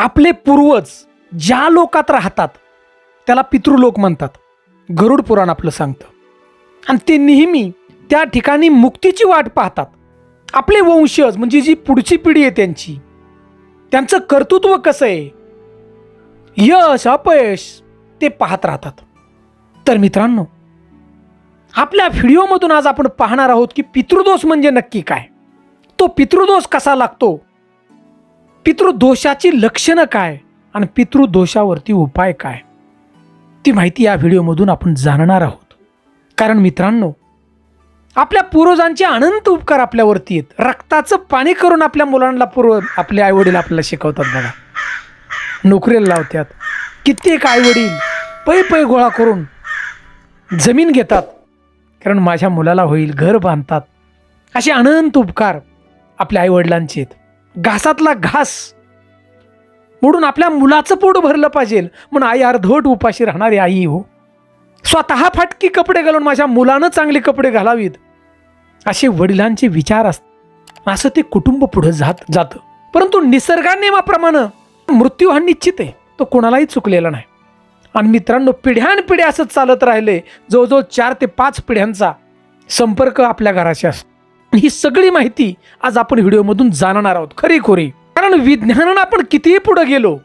आपले पूर्वज ज्या लोकात राहतात त्याला पितृलोक म्हणतात. गरुड पुराण आपलं सांगतं. आणि ते नेहमी त्या ठिकाणी मुक्तीची वाट पाहतात. आपले वंशज म्हणजे जी पुढची पिढी आहे त्यांची त्यांचं कर्तृत्व कसं आहे? यश अपयश ते पाहत राहतात. तर मित्रांनो आपल्या व्हिडिओमधून आज आपण पाहणार आहोत की पितृदोष म्हणजे नक्की काय? तो पितृदोष कसा लागतो? पितृदोषाची लक्षणं काय आणि पितृदोषावरती उपाय काय? ती माहिती या व्हिडिओमधून आपण जाणणार आहोत. कारण मित्रांनो आपल्या पूर्वजांचे अनंत उपकार आपल्यावरती आहेत. रक्ताचं पाणी करून आपल्या मुलांना पूर्व आपले आईवडील आपल्याला शिकवतात बघा. नोकरीला लावतात. कित्येक आईवडील पै पै गोळा करून जमीन घेतात. कारण माझ्या मुलाला होईल घर बांधतात. असे अनंत उपकार आपल्या आईवडिलांचे आहेत. घासातला घास म्हणून आपल्या मुलाचं पोट भरलं पाहिजे. म्हणून आई अर्धवट उपाशी राहणारी आई हो. स्वतः फाटकी कपडे घालून माझ्या मुलानं चांगले कपडे घालावीत. असे वडिलांचे विचार असतात. असं ते कुटुंब पुढे जात जातं. परंतु निसर्गानेमाप्रमाणे मृत्यू हा निश्चित आहे. तो कोणालाही चुकलेला नाही. आणि मित्रांनो पिढ्यानपिढ्या असंच चालत राहिले. जवळजवळ चार ते पाच पिढ्यांचा संपर्क आपल्या घराशी असतो. ही सगळी माहिती आज आपण व्हिडिओमधून जाणणार आहोत. खरी खोरी. कारण विज्ञानानं आपण कितीही पुढे गेलो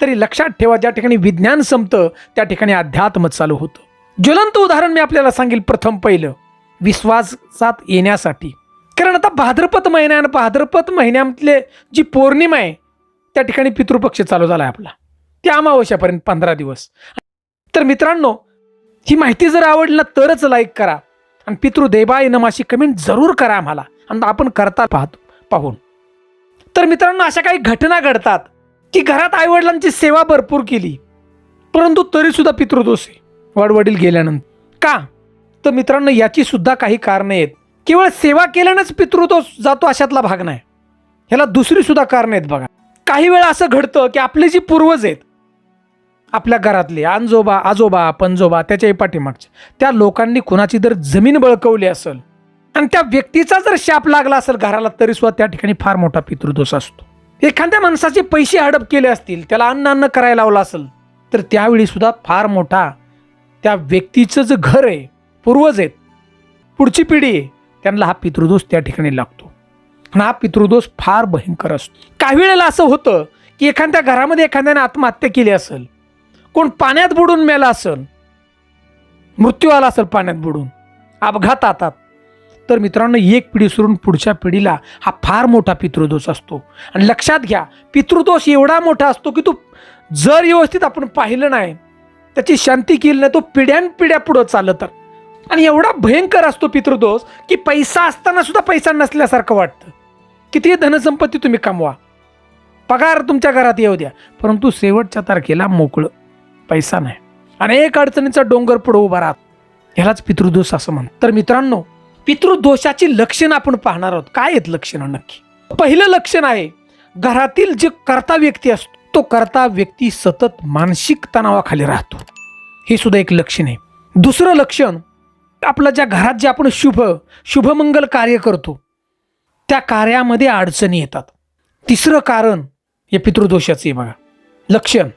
तरी लक्षात ठेवा ज्या ठिकाणी विज्ञान संपतं त्या ठिकाणी अध्यात्म चालू होतं. ज्वलंत उदाहरण मी आपल्याला सांगेल प्रथम पहिलं. विश्वासात येण्यासाठी. कारण आता भाद्रपद महिन्या भाद्रपद महिन्यातले जी पौर्णिमा आहे त्या ठिकाणी पितृपक्ष चालू झाला आहे आपला. त्या अमावस्यापर्यंत पंधरा दिवस. तर मित्रांनो ही माहिती जर आवडली ना तरच लाईक करा. आणि पितृदेवाय नमाशी कमेंट जरूर करा आम्हाला. आणि आपण करता पाहतो पाहून. तर मित्रांनो अशा काही घटना घडतात की घरात आईवडिलांची सेवा भरपूर केली परंतु तरीसुद्धा पितृदोष आहे वडवडील गेल्यानंतर. का? तर मित्रांनो याची सुद्धा काही कारणं आहेत. केवळ सेवा केल्यानंच पितृदोष जातो अशातला भाग नाही. ह्याला दुसरीसुद्धा कारणं आहेत बघा. काही वेळा असं घडतं की आपले जी पूर्वज आहेत आपल्या घरातले आंजोबा आजोबा पणजोबा त्याच्याही पाठीमागचे. त्या लोकांनी कुणाची जर जमीन बळकवली असेल आणि त्या व्यक्तीचा जर शाप लागला असेल घराला तरी सुद्धा त्या ठिकाणी फार मोठा पितृदोष असतो. एखाद्या माणसाचे पैसे हडप केले असतील त्याला अन्न अन्न करायला लावलं असेल तर त्यावेळी सुद्धा फार मोठा त्या व्यक्तीचं जे घर आहे पूर्वज आहेत पुढची पिढी आहे त्यांना हा पितृदोष त्या ठिकाणी लागतो. आणि हा पितृदोष फार भयंकर असतो. काही वेळेला असं होतं की एखाद्या घरामध्ये एखाद्याने आत्महत्या केली असेल कोण पाण्यात बुडून मेला असेल मृत्यू आला असेल पाण्यात बुडून अपघात आतात. तर मित्रांनो एक पिढी सोडून पुढच्या पिढीला हा फार मोठा पितृदोष असतो. आणि लक्षात घ्या पितृदोष एवढा मोठा असतो की तो जर व्यवस्थित आपण पाहिलं नाही त्याची शांती केली नाही तो पिढ्यानपिढ्या पुढं चाललं तर आणि एवढा भयंकर असतो पितृदोष की पैसा असताना सुद्धा पैसा नसल्यासारखं वाटतं. किती धनसंपत्ती तुम्ही कमवा. पगार तुमच्या घरात येऊ द्या परंतु शेवटच्या तारखेला मोकळं. पैसा नाही. अनेक अडचणीचा डोंगर पुढं उभा राहतो. ह्यालाच पितृदोष असं म्हणतात. तर मित्रांनो पितृदोषाची लक्षणं आपण पाहणार आहोत. काय आहेत लक्षणं नक्की? पहिलं लक्षण आहे घरातील जे करता व्यक्ती असतो तो करता व्यक्ती सतत मानसिक तणावाखाली राहतो. हे सुद्धा एक लक्षण आहे. दुसरं लक्षण आपलं ज्या घरात जे आपण शुभ शुभमंगल कार्य करतो त्या कार्यामध्ये अडचणी येतात. तिसरं कारण हे पितृदोषाचं आहे बघा. लक्षण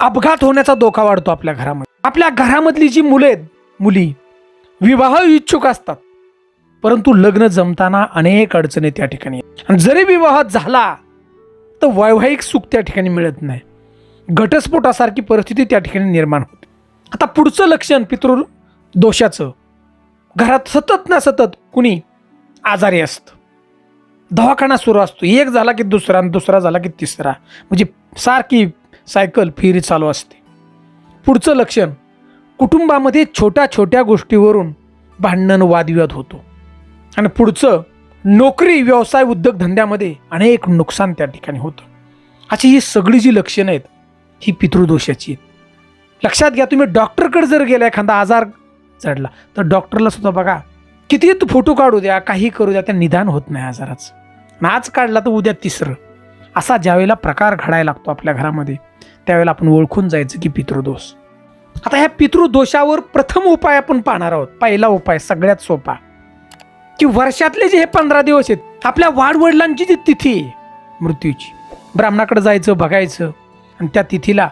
अपघात होण्याचा धोका वाढतो आपल्या घरामध्ये. आपल्या घरामधली जी मुलं आहेत मुली विवाह इच्छुक असतात. परंतु लग्न जमताना अनेक अडचणी त्या ठिकाणी आणि जरी विवाह झाला तर वैवाहिक सुख त्या ठिकाणी मिळत नाही. घटस्फोटासारखी परिस्थिती त्या ठिकाणी निर्माण होते. आता पुढचं लक्षण पितृ दोषाचं. घरात सतत ना सतत कुणी आजारी असतं. दवाखाना सुरू असतो. एक झाला की दुसरा आणि दुसरा झाला की तिसरा. म्हणजे सारखी सायकल फेरी चालू असते. पुढचं लक्षण कुटुंबामध्ये छोट्या छोट्या गोष्टीवरून भांडण वादविवाद होतो. आणि पुढचं नोकरी व्यवसाय उद्योगधंद्यामध्ये अनेक नुकसान त्या ठिकाणी होतं. अशी ही सगळी जी लक्षणं आहेत ही पितृदोषाची आहेत. लक्षात घ्या तुम्ही डॉक्टरकडे जर गेला एखादा आजार चढला तर डॉक्टरला सुद्धा बघा किती तू फोटो काढू द्या काही करू द्या त्या निदान होत नाही आजाराचं. आज काढला तर उद्या तिसरं. असा ज्यावेळेला प्रकार घडायला लागतो आपल्या घरामध्ये त्यावेळेला आपण ओळखून जायचं की पितृदोष. आता ह्या पितृदोषावर प्रथम उपाय आपण पाहणार आहोत. पहिला उपाय सगळ्यात सोपा. की वर्षातले जे हे पंधरा दिवस आहेत आपल्या वाडवडिलांची जी तिथी आहे मृत्यूची. ब्राह्मणाकडे जायचं बघायचं आणि त्या तिथीला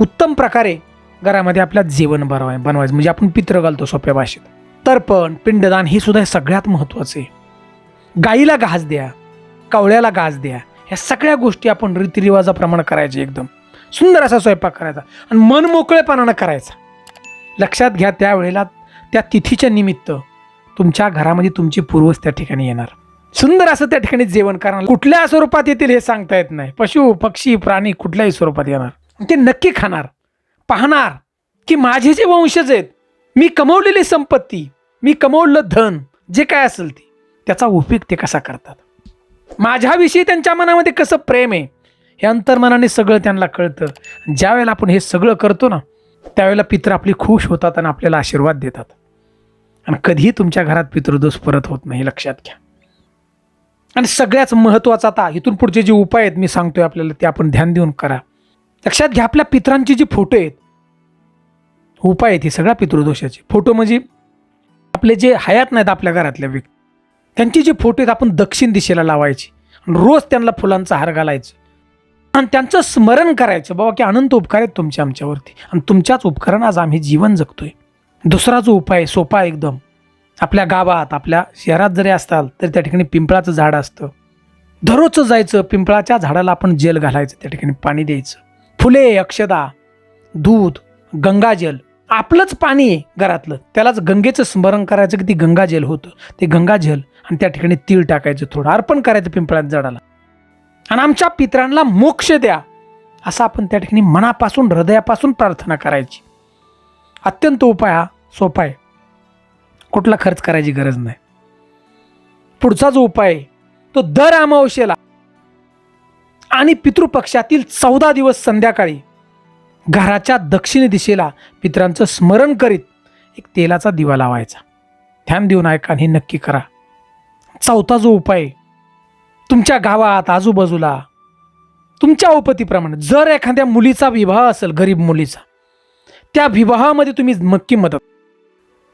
उत्तम प्रकारे घरामध्ये आपल्या जेवण बनवाय बनवायचं. म्हणजे आपण पित्र घालतो सोप्या भाषेत. तर्पण पिंडदान हे सुद्धा सगळ्यात महत्त्वाचं आहे. गाईला घास द्या कावळ्याला घास द्या ह्या सगळ्या गोष्टी आपण रीतिरिवाजाप्रमाणे करायचे एकदम. सुंदर असा स्वयंपाक करायचा आणि मन मोकळेपणानं करायचा. लक्षात घ्या त्यावेळेला त्या तिथीच्या निमित्त तुमच्या घरामध्ये तुमचे पूर्वज त्या ठिकाणी येणार. सुंदर असं त्या ठिकाणी जेवण करणार. कुठल्या स्वरूपात येतील हे सांगता येत नाही. पशु पक्षी प्राणी कुठल्याही स्वरूपात येणार. ते नक्की खाणार पाहणार की माझे जे वंशज आहेत मी कमवलेली संपत्ती मी कमवलेलं धन जे काय असेल ते त्याचा उपयोग ते कसा करतात? माझ्याविषयी त्यांच्या मनामध्ये कसं प्रेम आहे हे अंतर्मनाने सगळं त्यांना कळतं. ज्या वेळेला आपण हे सगळं करतो ना त्यावेळेला पित्र आपली खुश होतात आणि आपल्याला आशीर्वाद देतात. आणि कधीही तुमच्या घरात पितृदोष परत होत नाही लक्षात घ्या. आणि सगळ्याच महत्त्वाचा आता इथून पुढचे जे उपाय आहेत मी सांगतोय आपल्याला ते आपण ध्यान देऊन करा. लक्षात घ्या आपल्या पित्रांचे जे फोटो आहेत उपाय आहेत हे सगळ्या पितृदोषाचे. फोटो म्हणजे आपले जे हयात नाहीत आपल्या घरातल्या व्यक्ती त्यांचे जे फोटो आहेत आपण दक्षिण दिशेला लावायचे. रोज त्यांना फुलांचा हार घालायचं. आणि त्यांचं स्मरण करायचं बाबा की अनंत उपकार आहेत तुमच्या आमच्यावरती. आणि तुमच्याच उपकारानं आज आम्ही जीवन जगतोय. दुसरा जो उपाय सोपा एकदम. आपल्या गावात आपल्या शहरात जरी असताल तरी त्या ठिकाणी पिंपळाचं झाड असतं. दररोजचं जायचं पिंपळाच्या झाडाला आपण जेल घालायचं त्या ठिकाणी पाणी द्यायचं. फुले अक्षदा दूध गंगाजल आपलंच पाणी आहे घरातलं. त्यालाच गंगेचं स्मरण करायचं की ती गंगाजल होतं. ते गंगाजल आणि त्या ठिकाणी तीळ टाकायचं थोडं अर्पण करायचं पिंपळात झाडाला. आणि आमच्या पित्रांना मोक्ष द्या असं आपण त्या ठिकाणी मनापासून हृदयापासून प्रार्थना करायची. अत्यंत उपाय हा सोपा आहे. कुठला खर्च करायची गरज नाही. पुढचा जो उपाय आहे तो दर अमावस्येला आणि पितृपक्षातील चौदा दिवस संध्याकाळी घराच्या दक्षिण दिशेला पित्रांचं स्मरण करीत एक तेलाचा दिवा लावायचा. ध्यान देऊन ऐका हे नक्की करा. चौथा जो उपाय तुमच्या गावात आजूबाजूला तुमच्या उपतीप्रमाणे जर एखाद्या मुलीचा विवाह असेल गरीब मुलीचा त्या विवाहामध्ये तुम्ही नक्की मदत.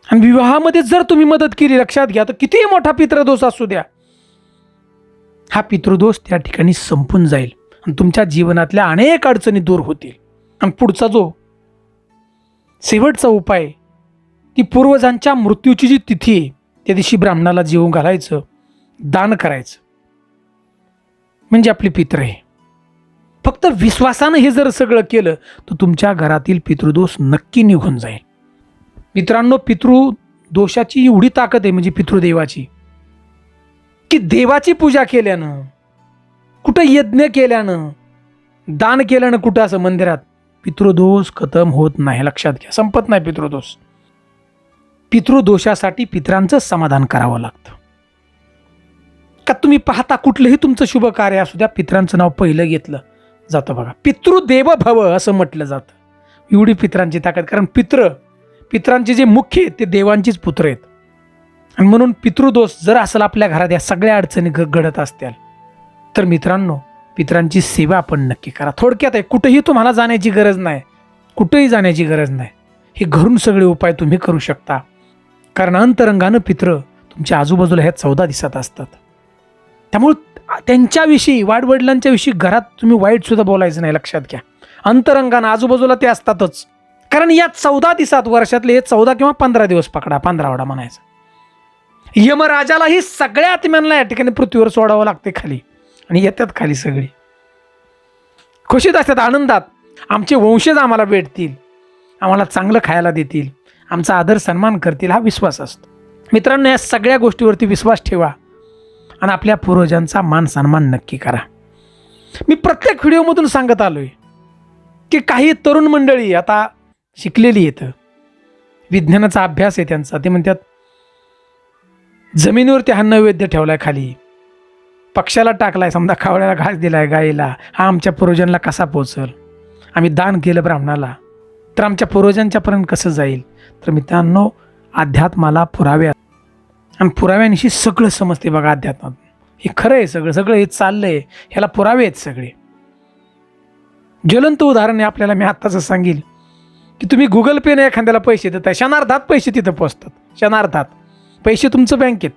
आणि विवाहामध्ये जर तुम्ही मदत केली लक्षात घ्या तर कितीही मोठा पितृदोष असू द्या. हा पितृदोष त्या ठिकाणी संपून जाईल आणि तुमच्या जीवनातल्या अनेक अडचणी दूर होतील. आणि पुढचा जो शेवटचा उपाय ती पूर्वजांच्या मृत्यूची जी तिथी आहे त्या दिवशी ब्राह्मणाला जीव घालायचं दान करायचं. म्हणजे आपली पित्र आहे. फक्त विश्वासानं हे जर सगळं केलं तर तुमच्या घरातील पितृदोष नक्की निघून जाईल. मित्रांनो पितृदोषाची एवढी ताकद आहे म्हणजे पितृदेवाची की देवाची पूजा केल्यानं कुठं यज्ञ केल्यानं दान केल्यानं कुठं असं मंदिरात पितृदोष खतम होत नाही. लक्षात घ्या संपत नाही पितृदोष. पितृदोषासाठी पित्रांचं समाधान करावं लागतं. का तुम्ही पाहता कुठलंही तुमचं शुभ कार्य असू द्या पित्रांचं नाव पहिलं घेतलं जातं बघा. पितृदेव भव असं म्हटलं जातं. एवढी पित्रांची ताकद कारण पित्र पित्रांचे जे मुख्य आहेत ते देवांचीच पुत्र आहेत. आणि म्हणून पितृदोष जर असेल आपल्या घरात या सगळ्या अडचणी घ- घडत असतील. तर मित्रांनो पितरांची सेवा आपण नक्की करा. थोडक्यात आहे कुठेही तुम्हाला जाण्याची गरज नाही. कुठेही जाण्याची गरज नाही. हे घरून सगळे उपाय तुम्ही करू शकता. कारण अंतरंगानं पित्र तुमच्या आजूबाजूला ह्या चौदा दिसत असतात. त्यामुळे त्यांच्याविषयी वाडवडिलांच्या विषयी घरात तुम्ही वाईटसुद्धा बोलायचं नाही लक्षात घ्या. अंतरंगानं आजूबाजूला ते असतातच. कारण या चौदा दिवसात वर्षातले हे चौदा किंवा पंधरा दिवस पकडा पंधरावडा म्हणायचा. यमराजालाही सगळ्या आत्म्यांना या ठिकाणी पृथ्वीवर सोडावं लागते खाली. आणि येतात खाली सगळी. खुशीत असतात आनंदात. आमचे वंशज आम्हाला भेटतील. आम्हाला चांगलं खायला देतील. आमचा आदर सन्मान करतील हा विश्वास असतो. मित्रांनो या सगळ्या गोष्टीवरती विश्वास ठेवा. आणि आपल्या पूर्वजांचा मान सन्मान नक्की करा. मी प्रत्येक व्हिडिओमधून सांगत आलो आहे की काही तरुण मंडळी आता शिकलेली येतं विज्ञानाचा अभ्यास आहे त्यांचा. ते म्हणतात जमिनीवरती हा नैवेद्य ठेवलाय खाली. पक्षाला टाकलाय समजा खावड्याला घास दिलाय गाईला हा आमच्या पूर्वजांना कसा पोचल आम्ही दान केलं ब्राह्मणाला. तर आमच्या पूर्वजांच्यापर्यंत कसं जाईल? तर मित्रांनो अध्यात्माला पुराव्या आणि पुराव्यानिशी सगळं समजते बघा अध्यात्मात हे खरं आहे सगळं सगळं हे चाललंय ह्याला पुरावे आहेत सगळे. ज्वलंत उदाहरण आहे आपल्याला मी आत्ताच सांगेल. की तुम्ही गुगल पेने एखाद्याला पैसे देताय क्षणार्धात पैसे तिथं पोचतात क्षणार्धात. पैसे तुमचं बँकेत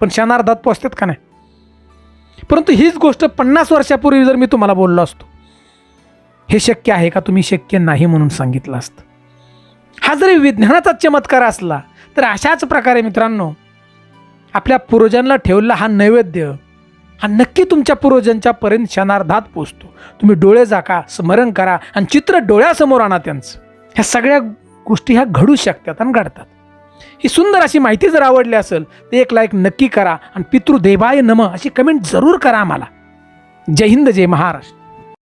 पण क्षणार्धात पोचतात का नाही? परंतु हीच गोष्ट पन्नास वर्षापूर्वी जर मी तुम्हाला बोललो असतो हे शक्य आहे का? तुम्ही शक्य नाही म्हणून सांगितलं असतं. हा जरी विज्ञानाचा चमत्कार असला तर अशाच प्रकारे मित्रांनो आपल्या पूर्वजांना ठेवलेला हा नैवेद्य हा नक्की तुमच्या पूर्वजांच्या पर्यंत क्षणार्धात पोचतो. तुम्ही डोळे जाका स्मरण करा आणि चित्र डोळ्यासमोर आणा त्यांचं. ह्या सगळ्या गोष्टी ह्या घडू शकतात आणि घडतात. ही सुंदर अशी माहिती जर आवडली असेल तर एक लाईक नक्की करा आणि पितृदेवाय नम अशी कमेंट जरूर करा आम्हाला. जय हिंद जय महाराष्ट्र.